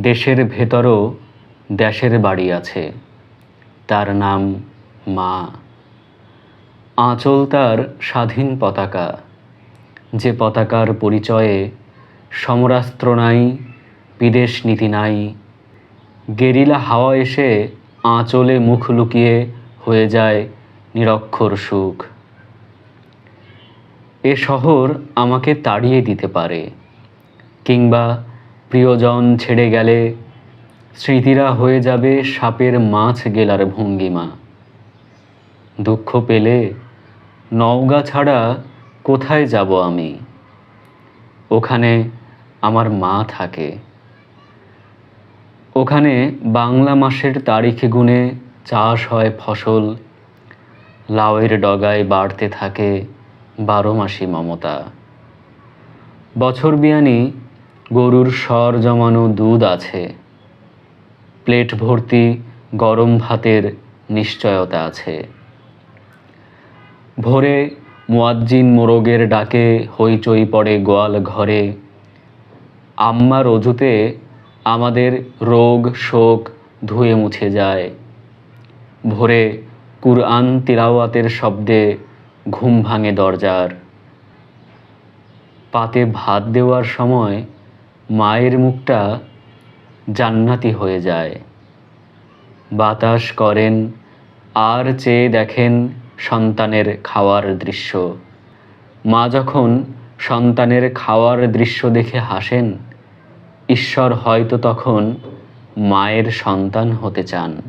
দেশের ভেতরও দেশের বাড়ি আছে। তার নাম মা। আঁচল তার স্বাধীন পতাকা। যে পতাকার পরিচয়ে সমরাস্ত্র নাই, বিদেশ নীতি নাই, গেরিলা হাওয়া এসে আঁচলে মুখ লুকিয়ে হয়ে যায় নিরক্ষর সুখ। এ শহর আমাকে তাড়িয়ে দিতে পারে, কিংবা প্রিয়জন ছেড়ে গেলে, স্মৃতিরা হয়ে যাবে সাপের মাছ গেলার ভঙ্গিমা। দুঃখ পেলে নওগা ছাড়া কোথায় যাব আমি? ওখানে আমার মা থাকে। ওখানে বাংলা মাসের তারিখ গুনে চাষ হয় ফসল। লাউয়ের ডগায় বাড়তে থাকে বারো মাসি মমতা। বছর বিয়ানি গরুর স্বর জমানো দুধ আছে। প্লেট ভর্তি গরম ভাতের নিশ্চয়তা আছে। ভোরে মুয়াজ্জিন মোরগের ডাকে হইচই পড়ে গোয়াল ঘরে। আম্মা রজুতে আমাদের রোগ শোক ধুয়ে মুছে যায়। ভোরে কুরআন তিলাওয়াতের শব্দে ঘুম ভাঙে দরজার। পাতে ভাত দেওয়ার সময় মায়ের মুখটা জান্নাতি হয়ে যায়। বাতাস করেন, আর চেয়ে দেখেন সন্তানের খাওয়ার দৃশ্য। মা যখন সন্তানের খাওয়ার দৃশ্য দেখে হাসেন, ঈশ্বর হয়তো তখন মায়ের সন্তান হতে চান।